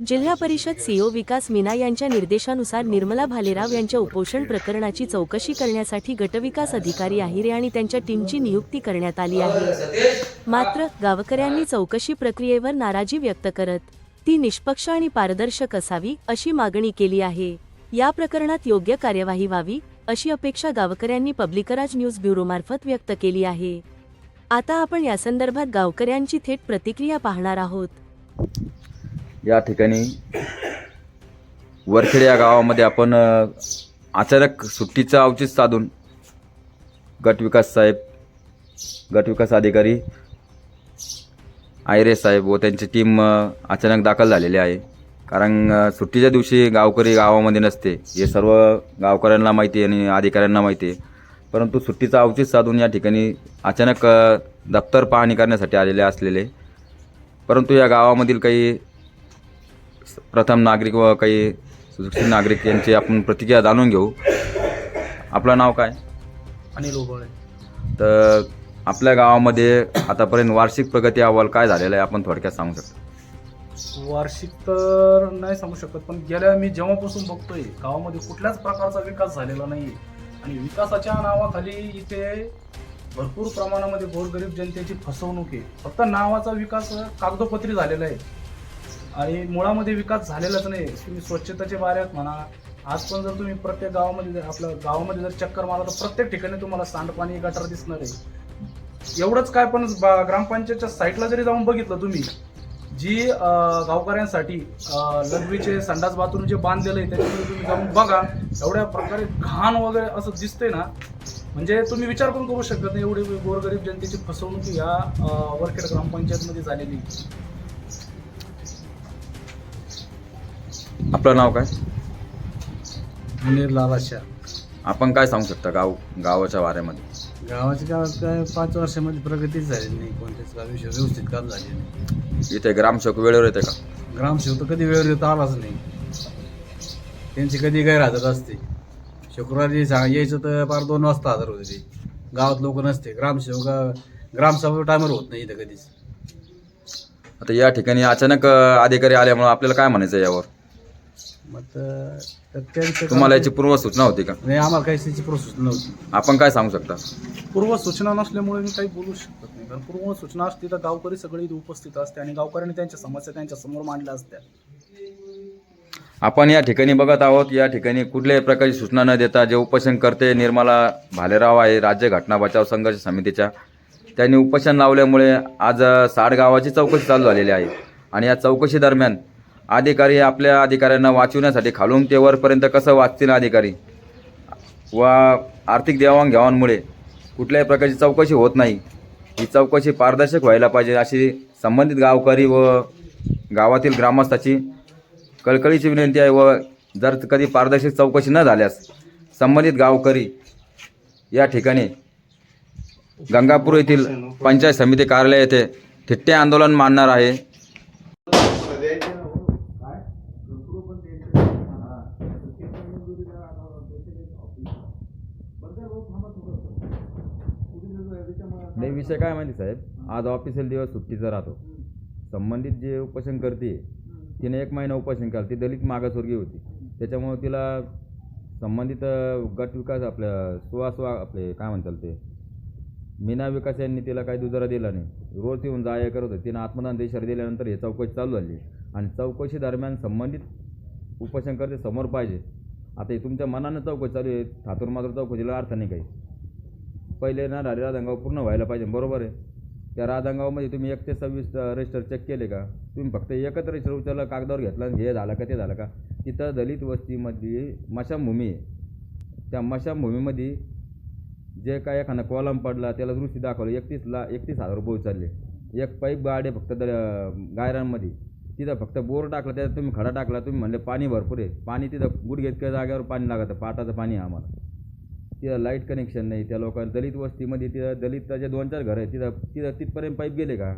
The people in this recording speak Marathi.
जिल्हा परिषद सीओ विकास मीना यांच्या निर्देशानुसार निर्मला भालेराव यांच्या उपोषण प्रकरणाची चौकशी करण्यासाठी गटविकास अधिकारी आहिरे आणि त्यांच्या टीमची नियुक्ती करण्यात आली आहे. मात्र गावकऱ्यांनी चौकशी प्रक्रियेवर नाराजी व्यक्त करत ती निष्पक्ष आणि पारदर्शक असावी अशी मागणी केली आहे. या प्रकरणात योग्य कार्यवाही व्हावी अशी अपेक्षा गावकऱ्यांनी पब्लिकराज न्यूज ब्युरोमार्फत व्यक्त केली आहे. आता आपण यासंदर्भात गावकऱ्यांची थेट प्रतिक्रिया पाहणार आहोत. या ठिकाणी वरखेड या गावामध्ये आपण अचानक सुट्टीचं अवचित साधून गटविकास साहेब गटविकास अधिकारी आयरे साहेब व त्यांची टीम अचानक दाखल झालेली आहे. कारण सुट्टीच्या दिवशी गावकरी गावामध्ये नसते. हे सर्व गावकऱ्यांना माहिती आहे आणि अधिकाऱ्यांना माहिती आहे. परंतु सुट्टीचा अवचित साधून या ठिकाणी अचानक दप्तर पाहणी करण्यासाठी आलेले असलेले. परंतु या गावामधील काही प्रथम नागरिक व काही सुशिक्षित नागरिक यांची आपण प्रतिक्रिया जाणून घेऊ. आपलं नाव काय? अनिल उबळे तर आपल्या गावामध्ये आतापर्यंत वार्षिक प्रगती अहवाल काय झालेला आहे? आपण थोडक्यात सांगू शकतो. वार्षिक तर नाही सांगू शकत पण गेल्या मी जेव्हापासून बघतोय गावामध्ये कुठल्याच प्रकारचा विकास झालेला नाहीये. आणि विकासाच्या नावाखाली इथे भरपूर प्रमाणामध्ये गोरगरीब जनतेची फसवणूक आहे. फक्त नावाचा विकास कागदोपत्री झालेला आहे. आणि मुळामध्ये विकास झालेलाच नाही. तुम्ही स्वच्छतेच्या बाऱ्यात म्हणा. आज पण जर तुम्ही प्रत्येक गावामध्ये जर आपल्या गावामध्ये जर चक्कर मारला तर प्रत्येक ठिकाणी तुम्हाला सांडपाणी गटार दिसणार आहे. एवढंच काय पण ग्रामपंचायतच्या साईटला जरी जाऊन बघितलं तुम्ही जी गावकऱ्यांसाठी लघवीचे संडास बाथरूम जे बांधलेलं आहे त्याच्यामध्ये तुम्ही जाऊन बघा. एवढ्या प्रकारे घाण वगैरे असं दिसतंय ना म्हणजे तुम्ही विचार पण करू शकत नाही. एवढी गोरगरीब जनतेची फसवणूक या वरखेड ग्रामपंचायतमध्ये झालेली आपलं नाव काय? मुनीर लालाशा आपण काय सांगू शकता गाव गावाच्या वाऱ्यामध्ये? गावाच्या गावात काय पाच वर्षामध्ये प्रगतीच झाली नाही कोणत्याच गावी व्यवस्थित काम झाले नाही. इथे ग्रामसेवक वेळेवर येते का? ग्रामसेवक तर कधी वेळ येता आलाच नाही. त्यांची कधी गैरहजर असते. शुक्रवारी सांग यायचं तर फार दोन वाजता हजर होते ते. गावात लोक नसते. ग्रामसेवक ग्रामसभा टायमर होत नाही इथं कधीच. आता या ठिकाणी अचानक अ, अधिकारी आल्यामुळे आपल्याला काय म्हणायचं आहे यावर? मग तर तर त्यांचं तुम्हाला याची पूर्व सूचना होती का? नाही आम्हाला काही त्याची प्रोसेस नव्हती. आपण काय सांगू शकता? पूर्व सूचना नसल्यामुळे मी काही बोलू शकत नाही. कारण पूर्व सूचना असती तर गावकरी सगळे इथे उपस्थित असते आणि गावकऱ्यांनी त्यांच्या समस्या त्यांच्यासमोर मांडल्या असत्या. आपण या ठिकाणी बघत आहोत या ठिकाणी कुठल्याही प्रकारची सूचना न देता जे उपोषण करते निर्मला भालेराव आहे राज्य घटना बचाव संघर्ष समितीच्या त्यांनी उपोषण लावल्यामुळे आज अ, साठ गावाची चौकशी चालू झालेली आहे. आणि या चौकशी दरम्यान अधिकारी आपल्या अधिकाऱ्यांना वाचवण्यासाठी खालून ते वरपर्यंत कसं वाचतील अधिकारी? व आर्थिक देवाणघेवाणमुळे कुठल्याही प्रकारची चौकशी होत नाही. ही चौकशी पारदर्शक व्हायला पाहिजे अशी संबंधित गावकरी व गावातील ग्रामस्थाची कळकळीची विनंती आहे व जर कधी पारदर्शक चौकशी न झाल्यास संबंधित गावकरी या ठिकाणी गंगापूर येथील पंचायत समिती कार्यालय येथे ठिट्टे आंदोलन मानणार आहे. नाही विषय काय माहिती साहेब? आज ऑफिशियल दिवस सुट्टीचा राहतो. संबंधित जे उपोषण करते तिने एक महिना उपोषण केलं. ती दलित मागासवर्गीय होती. त्याच्यामुळे तिला संबंधित गट विकास आपल्या सुवासवा आपले काय म्हणतात ते? मीना विकास यांनी तिला काही दुजरा दिला नाही. रोज येऊन जाया करत होती. तिनं आत्मदान इशारा दिल्यानंतर हे चौकशी चालू झाली. आणि चौकशी दरम्यान संबंधित उपोषण करते समोर पाहिजे. आता हे तुमच्या मनानं चौकशी चालू आहे थातूर मात्र चौकशीला अर्थ नाही काही. पहिले ना राजंगाव पूर्ण व्हायला पाहिजे बरोबर आहे. त्या राजंगावमध्ये तुम्ही एक ते सव्वीस रजिस्टर चेक केले का? तुम्ही फक्त एकच रजिस्टर उचललं कागदावर घेतलं आणि हे झालं का ते झालं का? तिथं दलित वस्तीमधली मशाभूमी आहे. त्या मशाभूमीमध्ये जे काय एखादा कॉलम पडला त्याला दृष्टी दाखवलं एकतीसला एकतीस हजार रुपये उचलले. एक पाईप गाडे फक्त द गायरांमध्ये. तिथं फक्त बोर टाकला त्यात तुम्ही खडा टाकला तुम्ही म्हणले पाणी भरपूर आहे. पाणी तिथं गुडघेतक्या जागेवर पाणी लागतं पाटाचं पाणी आहे आम्हाला. तिथं लाइट कनेक्शन नाही त्या लोकांना दलित वस्तीमध्ये तिथं दलिताचे दोन चार घरं आहेत तिथं तिथं तिथपर्यंत पाईप गेले का?